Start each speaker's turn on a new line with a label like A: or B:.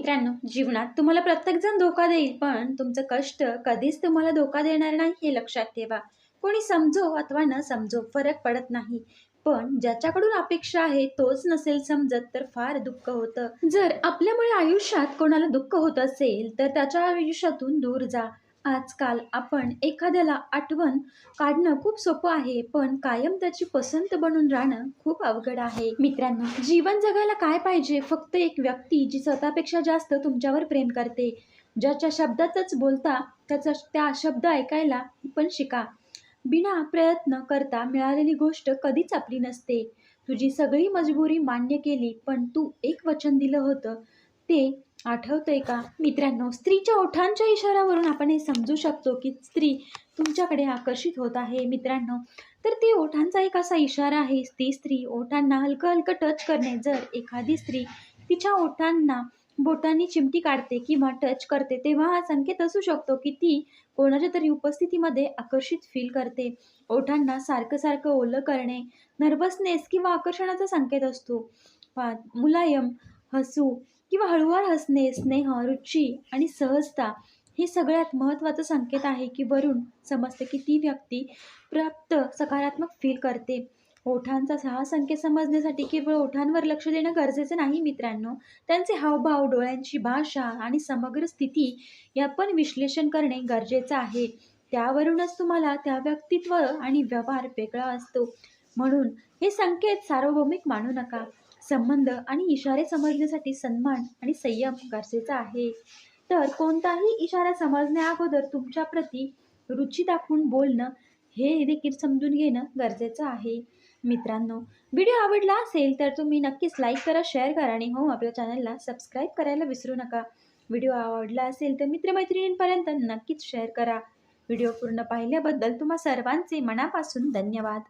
A: मित्रांनो जीवनात तुम्हाला प्रत्येकजण धोका देईल पण तुमचं कष्ट कधीच तुम्हाला धोका देणार नाही हे लक्षात ठेवा. कोणी समजो अथवा न समजो फरक पडत नाही. पण ज्याच्याकडून अपेक्षा आहे तोच नसेल समजत तर फार दुःख होतं. जर आपल्यामुळे आयुष्यात कोणाला दुःख होत असेल तर त्याच्या आयुष्यातून दूर जा. आजकाल आपण एखाद्याला आठवण काढणं खूप सोपं आहे पण कायम त्याची पसंत बनून राहणं खूप अवघड आहे. मित्रांनो जीवन जगायला काय पाहिजे? फक्त एक व्यक्ती जी स्वतःपेक्षा जास्त तुमच्यावर प्रेम करते. ज्याच्या शब्दातच बोलता त्याचा त्या शब्द ऐकायला पण शिका. बिना प्रयत्न करता मिळालेली गोष्ट कधीच आपली नसते. तुझी सगळी मजबुरी मान्य केली पण तू एक वचन दिलं होतं. ते आठवतंय का? मित्रांनो स्त्रीच्या ओठांच्या इशाऱ्यावरून आपण हे समजू शकतो की स्त्री तुमच्याकडे आकर्षित होत आहे. मित्रांनो तर ती ओठांचा एक असा इशारा आहे. ती स्त्री ओठांना हलकं हलकं टच करणे. जर एखादी स्त्री तिच्या ओठांना बोटांनी चिमटी काढते किंवा टच करते तेव्हा हा संकेत असू शकतो की ती कोणाच्या तरी उपस्थितीमध्ये आकर्षित फील करते. ओठांना सारखं सारखं ओलं करणे नर्वसनेस किंवा आकर्षणाचा संकेत असतो. मुलायम हसू किंवा हळूवार हसणे स्नेह रुची आणि सहजता हे सगळ्यात महत्त्वाचं संकेत आहे की वरून समजते की ती व्यक्ती प्राप्त सकारात्मक फील करते. ओठांचा हा संकेत समजण्यासाठी केवळ ओठांवर लक्ष देणं गरजेचं नाही मित्रांनो. त्यांचे हावभाव डोळ्यांची भाषा आणि समग्र स्थिती या पण विश्लेषण करणे गरजेचं आहे. त्यावरूनच तुम्हाला त्या व्यक्तित्व आणि व्यवहार वेगळा असतो. म्हणून हे संकेत सार्वभौमिक मानू नका. संबंध आणि इशारे समजण्यासाठी सन्मान आणि संयम गरजेचा आहे. तर कोणताही इशारा समजण्या अगोदर तुमच्या प्रती रुची दाखवून बोलणं हे देखील समजून घेणं गरजेचं आहे. मित्रांनो व्हिडिओ आवडला असेल तर तुम्ही नक्कीच लाईक करा शेअर करा आणि हो आपल्या चॅनलला सबस्क्राईब करायला विसरू नका. व्हिडिओ आवडला असेल तर मित्रमैत्रिणींपर्यंत नक्कीच शेअर करा. व्हिडिओ पूर्ण पाहिल्याबद्दल तुम्हा सर्वांचे मनापासून धन्यवाद.